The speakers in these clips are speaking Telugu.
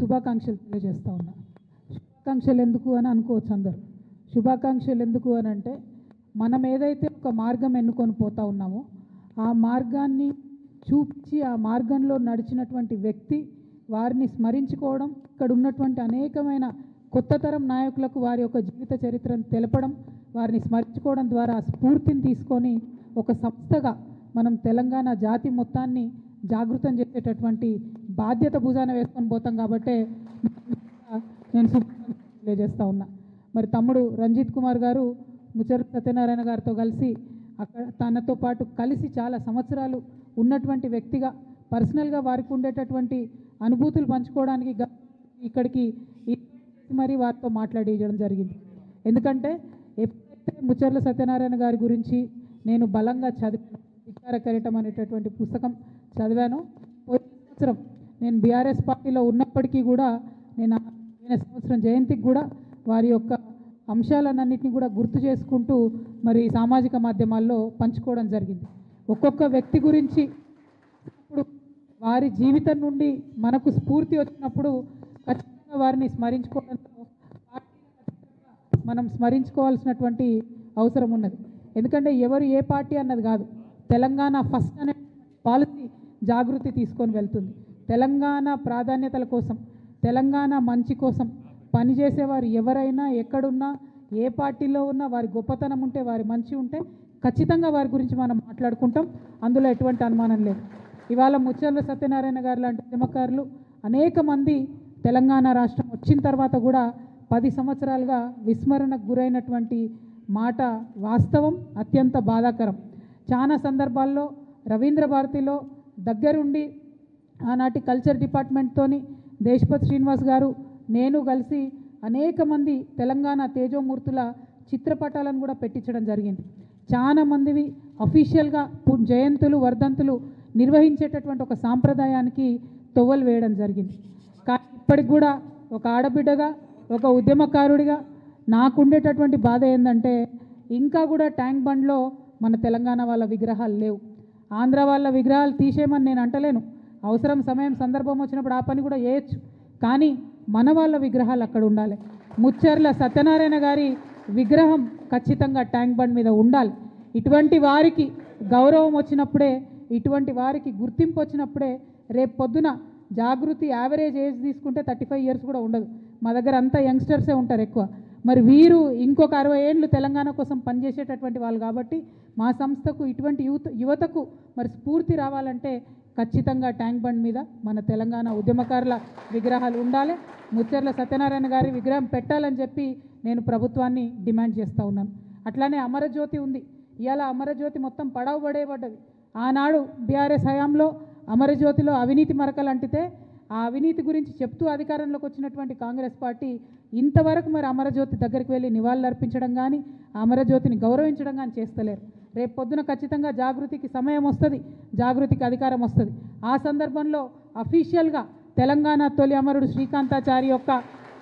శుభాకాంక్షలు తెలియజేస్తా ఉన్నా. శుభాకాంక్షలు ఎందుకు అని అనుకోవచ్చు అందరు. శుభాకాంక్షలు ఎందుకు అని అంటే మనం ఏదైతే ఒక మార్గం ఎన్నుకొని పోతా ఉన్నామో ఆ మార్గాన్ని చూపించి ఆ మార్గంలో నడిచినటువంటి వ్యక్తి వారిని స్మరించుకోవడం ఇక్కడ ఉన్నటువంటి అనేకమైన కొత్త తరం నాయకులకు వారి యొక్క జీవిత చరిత్రను తెలపడం వారిని స్మరించుకోవడం ద్వారా స్ఫూర్తిని తీసుకొని ఒక సంస్థగా మనం తెలంగాణ జాతి మొత్తాన్ని జాగృతం చేసేటటువంటి బాధ్యత భుజాన వేసుకొని పోతాం కాబట్టే నేను తెలియజేస్తూ ఉన్నా. మరి తమ్ముడు రంజిత్ కుమార్ గారు ముచ్చర్ సత్యనారాయణ గారితో కలిసి అక్కడ తనతో పాటు కలిసి చాలా సంవత్సరాలు ఉన్నటువంటి వ్యక్తిగా పర్సనల్గా వారికి ఉండేటటువంటి అనుభూతులు పంచుకోవడానికి గ- ఇక్కడికి మరి వారితో మాట్లాడేయడం జరిగింది. ఎందుకంటే ఎప్పుడైతే ముచ్చర్ల సత్యనారాయణ గారి గురించి నేను బలంగా చదివాను విచార అనేటటువంటి పుస్తకం చదివాను పోయిన సంవత్సరం నేను బీఆర్ఎస్ పార్టీలో ఉన్నప్పటికీ కూడా నేను పోయిన సంవత్సరం జయంతికి కూడా వారి యొక్క అంశాలన్నింటినీ కూడా గుర్తు చేసుకుంటూ మరి సామాజిక మాధ్యమాల్లో పంచుకోవడం జరిగింది. ఒక్కొక్క వ్యక్తి గురించి ఇప్పుడు వారి జీవితం నుండి మనకు స్ఫూర్తి వచ్చినప్పుడు ఖచ్చితంగా వారిని స్మరించుకోవడంతో మనం స్మరించుకోవాల్సినటువంటి అవసరం ఉన్నది. ఎందుకంటే ఎవరు ఏ పార్టీ అన్నది కాదు. తెలంగాణ ఫస్ట్ అనే పాలసీ జాగృతి తీసుకొని వెళ్తుంది. తెలంగాణ ప్రాధాన్యతల కోసం తెలంగాణ మంచి కోసం పనిచేసేవారు ఎవరైనా ఎక్కడున్నా ఏ పార్టీలో ఉన్నా వారి గొప్పతనం ఉంటే వారి మంచి ఉంటే ఖచ్చితంగా వారి గురించి మనం మాట్లాడుకుంటాం. అందులో ఎటువంటి అనుమానం లేదు. ఇవాళ ముచ్చర్ల సత్యనారాయణ గారు లాంటి ఉద్యమకారులు అనేక మంది తెలంగాణ రాష్ట్రం వచ్చిన తర్వాత కూడా పది సంవత్సరాలుగా విస్మరణకు గురైనటువంటి మాట వాస్తవం అత్యంత బాధాకరం. చాలా సందర్భాల్లో రవీంద్ర భారతిలో దగ్గరుండి ఆనాటి కల్చర్ డిపార్ట్మెంట్తోని దేశపతి శ్రీనివాస్ గారు నేను కలిసి అనేక మంది తెలంగాణ తేజోమూర్తుల చిత్రపటాలను కూడా పెట్టించడం జరిగింది. చాలా మందివి అఫీషియల్గా జయంతులు వర్ధంతులు నిర్వహించేటటువంటి ఒక సాంప్రదాయానికి తొవ్వలు వేయడం జరిగింది. కానీ ఇప్పటికి కూడా ఒక ఆడబిడ్డగా ఒక ఉద్యమకారుడిగా నాకుండేటటువంటి బాధ ఏంటంటే ఇంకా కూడా ట్యాంక్ బండ్లో మన తెలంగాణ వాళ్ళ విగ్రహాలు లేవు. ఆంధ్ర వాళ్ళ విగ్రహాలు తీసేయమని నేను అంటలేను. అవసరం సమయం సందర్భం వచ్చినప్పుడు ఆ పని కూడా చేయొచ్చు. కానీ మన వాళ్ళ విగ్రహాలు అక్కడ ఉండాలి. ముచ్చర్ల సత్యనారాయణ గారి విగ్రహం ఖచ్చితంగా ట్యాంక్ బండ్ మీద ఉండాలి. ఇటువంటి వారికి గౌరవం వచ్చినప్పుడే ఇటువంటి వారికి గుర్తింపు వచ్చినప్పుడే రేపు పొద్దున జాగృతి యావరేజ్ ఏజ్ తీసుకుంటే థర్టీ ఫైవ్ ఇయర్స్ కూడా ఉండదు. మా దగ్గర అంతా యంగ్స్టర్సే ఉంటారు ఎక్కువ. మరి వీరు ఇంకొక అరవై ఏళ్ళు తెలంగాణ కోసం పనిచేసేటటువంటి వాళ్ళు కాబట్టి మా సంస్థకు ఇటువంటి యువత యువతకు మరి స్ఫూర్తి రావాలంటే ఖచ్చితంగా ట్యాంక్ బండ్ మీద మన తెలంగాణ ఉద్యమకారుల విగ్రహాలు ఉండాలి. ముచ్చర్ల సత్యనారాయణ గారి విగ్రహం పెట్టాలని చెప్పి నేను ప్రభుత్వాన్ని డిమాండ్ చేస్తూ ఉన్నాను. అట్లానే అమరజ్యోతి ఉంది. ఇవాళ అమరజ్యోతి మొత్తం పడవ పడేయబడ్డది ఆనాడు బీఆర్ఎస్ హయాంలో అమరజ్యోతిలో అవినీతి మరకలు అంటితే ఆ అవినీతి గురించి చెప్తూ అధికారంలోకి వచ్చినటువంటి కాంగ్రెస్ పార్టీ ఇంతవరకు మరి అమరజ్యోతి దగ్గరికి వెళ్ళి నివాళులు అర్పించడం కానీ అమరజ్యోతిని గౌరవించడం కానీ చేస్తలేరు. రేపు పొద్దున ఖచ్చితంగా జాగృతికి సమయం వస్తుంది జాగృతికి అధికారం వస్తుంది. ఆ సందర్భంలో అఫీషియల్గా తెలంగాణ తొలి అమరుడు శ్రీకాంతాచారి యొక్క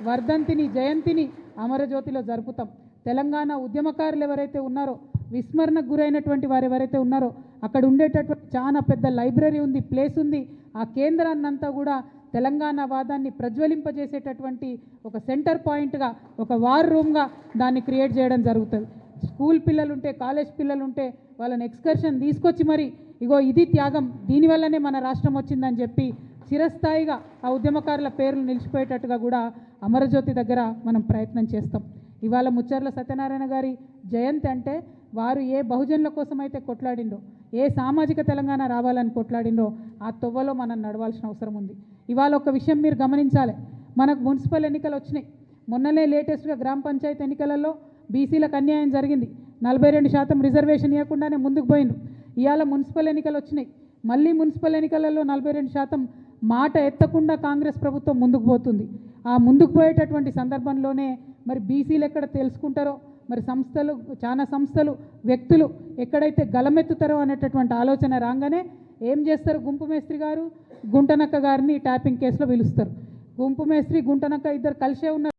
వర్ధంతిని జయంతిని అమరజ్యోతిలో జరుపుతాం. తెలంగాణ ఉద్యమకారులు ఎవరైతే ఉన్నారో విస్మరణకు గురైనటువంటి వారు ఎవరైతే ఉన్నారో అక్కడ ఉండేటటువంటి చాలా పెద్ద లైబ్రరీ ఉంది ప్లేస్ ఉంది. ఆ కేంద్రాన్నంతా కూడా తెలంగాణ వాదాన్ని ప్రజ్వలింపజేసేటటువంటి ఒక సెంటర్ పాయింట్గా ఒక వార్ రూమ్గా దాన్ని క్రియేట్ చేయడం జరుగుతుంది. స్కూల్ పిల్లలు ఉంటే కాలేజ్ పిల్లలు ఉంటే వాళ్ళని ఎక్స్కర్షన్ తీసుకొచ్చి మరి ఇగో ఇది త్యాగం దీనివల్లనే మన రాష్ట్రం వచ్చిందని చెప్పి చిరస్థాయిగా ఆ ఉద్యమకారుల పేర్లు నిలిచిపోయేటట్టుగా కూడా అమరజ్యోతి దగ్గర మనం ప్రయత్నం చేస్తాం. ఇవాళ ముచ్చర్ల సత్యనారాయణ గారి జయంతి అంటే వారు ఏ బహుజనుల కోసం అయితే కొట్లాడిండ్రో ఏ సామాజిక తెలంగాణ రావాలని కొట్లాడిండో ఆ తొవ్వలో మనం నడవాల్సిన అవసరం ఉంది. ఇవాళ ఒక విషయం మీరు గమనించాలి. మనకు మున్సిపల్ ఎన్నికలు వచ్చినాయి. మొన్ననే లేటెస్ట్గా గ్రామ పంచాయతీ ఎన్నికలలో బీసీలకు అన్యాయం జరిగింది. నలభై రెండు శాతం రిజర్వేషన్ ఇవ్వకుండానే ముందుకు పోయిండు ఇవాళ మున్సిపల్ ఎన్నికలు వచ్చినాయి. మళ్ళీ మున్సిపల్ ఎన్నికలలో నలభై రెండు శాతం మాట ఎత్తకుండా కాంగ్రెస్ ప్రభుత్వం ముందుకు పోతుంది. ఆ ముందుకు పోయేటటువంటి సందర్భంలోనే మరి బీసీలు ఎక్కడ తెలుసుకుంటారో మరి సంస్థలు చాలా సంస్థలు వ్యక్తులు ఎక్కడైతే గలమెత్తుతారో అనేటటువంటి ఆలోచన రాగానే ఏం చేస్తారు? గుంపు మేస్త్రి గారు గుంటనక్క గారిని ట్యాపింగ్ కేసులో పిలుస్తారు. గుంపు మేస్త్రి గుంటనక్క ఇద్దరు కలిసే ఉన్నారు.